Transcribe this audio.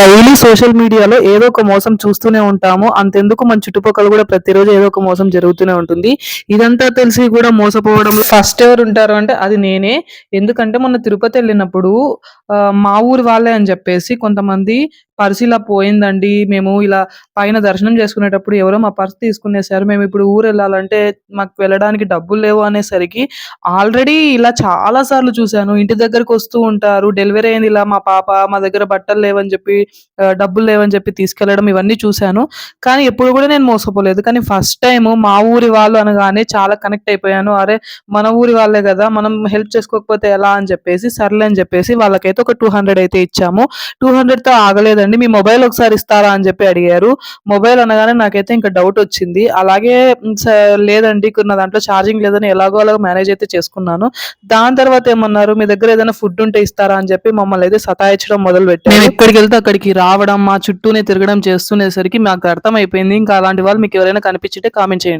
Daily social మీడియాలో ఏదో ఒక మోసం చూస్తూనే ఉంటాము. అంతెందుకు మన చుట్టుపక్కల కూడా ప్రతిరోజు ఏదో ఒక మోసం జరుగుతూనే ఉంటుంది. ఇదంతా తెలిసి కూడా మోసపోవడం ఫస్ట్ ఎవరు ఉంటారు అంటే అది నేనే. ఎందుకంటే మొన్న తిరుపతి వెళ్ళినప్పుడు ఆ, మా ఊరు వాళ్ళే అని చెప్పేసి కొంతమంది పర్స్ ఇలా పోయిందండి. మేము ఇలా పైన దర్శనం చేసుకునేటప్పుడు ఎవరో మా పర్స్ తీసుకునేసారు. మేము ఇప్పుడు ఊరు వెళ్ళాలంటే మాకు వెళ్ళడానికి డబ్బులు లేవు అనేసరికి ఆల్రెడీ ఇలా చాలా సార్లు చూశాను. ఇంటి దగ్గరకు వస్తూ ఉంటారు. డెలివరీ అయింది ఇలా మా పాప మా దగ్గర బట్టలు లేవని చెప్పి డబ్బులు లేవని చెప్పి తీసుకెళ్ళడం ఇవన్నీ చూశాను. కానీ ఎప్పుడు కూడా నేను మోసపోలేదు. కానీ ఫస్ట్ టైం మా ఊరి వాళ్ళు అనగానే చాలా కనెక్ట్ అయిపోయాను. అరే మన ఊరి వాళ్ళే కదా మనం హెల్ప్ చేసుకోకపోతే ఎలా అని చెప్పేసి సర్లే అని చెప్పేసి వాళ్ళకైతే ఒక టూ హండ్రెడ్ అయితే ఇచ్చాము. టూ తో ఆగలేదండి. మీ మొబైల్ ఒకసారి ఇస్తారా అని చెప్పి అడిగారు. మొబైల్ అనగానే నాకైతే ఇంకా డౌట్ వచ్చింది. అలాగే స- లేదండి నా దాంట్లో ఛార్జింగ్ లేదని ఎలాగో అలాగ మేనేజ్ అయితే చేసుకున్నాను. దాని తర్వాత ఏమన్నారు మీ దగ్గర ఏదైనా ఫుడ్ ఉంటే ఇస్తారా? అని చెప్పి మమ్మల్ని అయితే సతాయించడం మొదలు పెట్టారు. మేము ఎక్కడికి వెళ్తే అక్కడికి రావడం మా చుట్టూనే తిరగడం చేస్తునేసరికి మాకు అర్థమైపోయింది. ఇంకా అలాంటి వాళ్ళు మీకు ఎవరైనా కనిపించింటే కామెంట్ చేయండి.